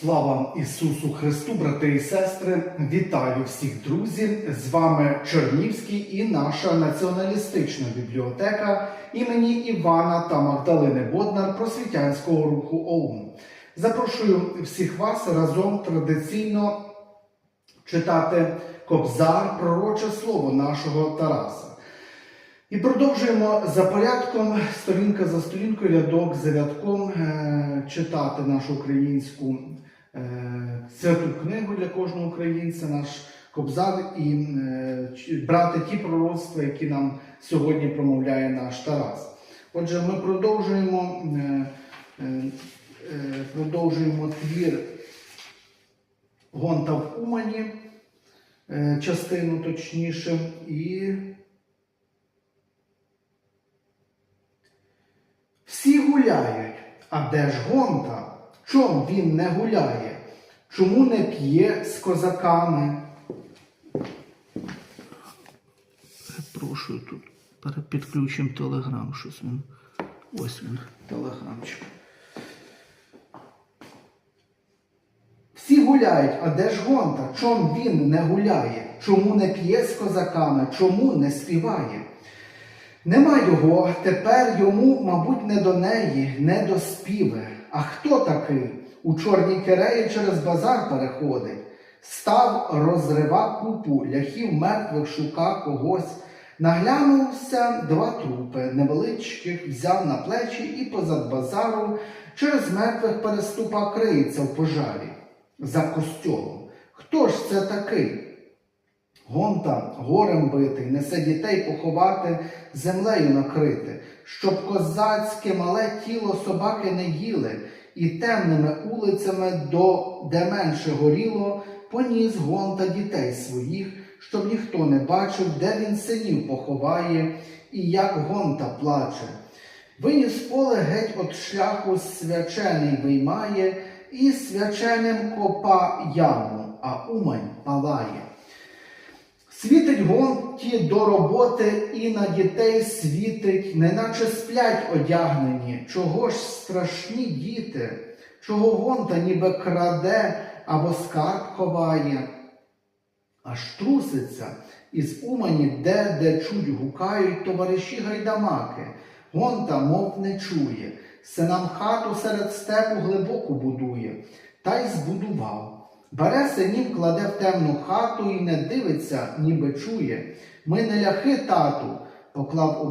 Слава Ісусу Христу, брати і сестри! Вітаю всіх друзів! З вами Чернівський і наша націоналістична бібліотека імені Івана та Магдалини Боднар просвітянського руху ОУН. Запрошую всіх вас разом традиційно читати Кобзар, пророче слово нашого Тараса. І продовжуємо за порядком, сторінка за сторінкою, рядок за рядком е, читати нашу українську святу книгу для кожного українця, наш кобзар, і е, брати ті пророцтва, які нам сьогодні промовляє наш Тарас. Отже, ми продовжуємо, е, е, е, продовжуємо твір Гонта в Умані, е, частину точніше, і Всі гуляють, а де ж гонта? Чом він не гуляє? Чому не п'є з козаками? Перепрошую тут. Перепідключимо телеграм. Щось він. Ось він, телеграмчик. Всі гуляють, а де ж гонта? Чом він не гуляє? Чому не п'є з козаками? Чому не співає? Нема його, тепер йому, мабуть, не до неї, не до співи. А хто такий? У чорній киреї через базар переходить. Став, розрива купу, ляхів мертвих шука когось. Наглянувся два трупи невеличких, взяв на плечі і позад базару через мертвих переступа криється в пожарі за костьолом. Хто ж це такий? Гонта горем битий, несе дітей поховати, землею накрити, щоб козацьке мале тіло собаки не їли, і темними улицями, до де менше горіло, поніс гонта дітей своїх, щоб ніхто не бачив, де він синів поховає, і як гонта плаче. Виніс поле геть от шляху свячений виймає, і свяченим копа яму, а умань палає. Гонті до роботи і на дітей світить, неначе сплять одягнені. Чого ж страшні діти, чого гонта ніби краде або скарб ховає, аж труситься із умані, де де чуть гукають товариші гайдамаки. Гонта, мов не чує, синам хату серед степу глибоку будує, та й збудував. Бере синів, кладе в темну хату і не дивиться, ніби чує. Ми не ляхи тату, поклав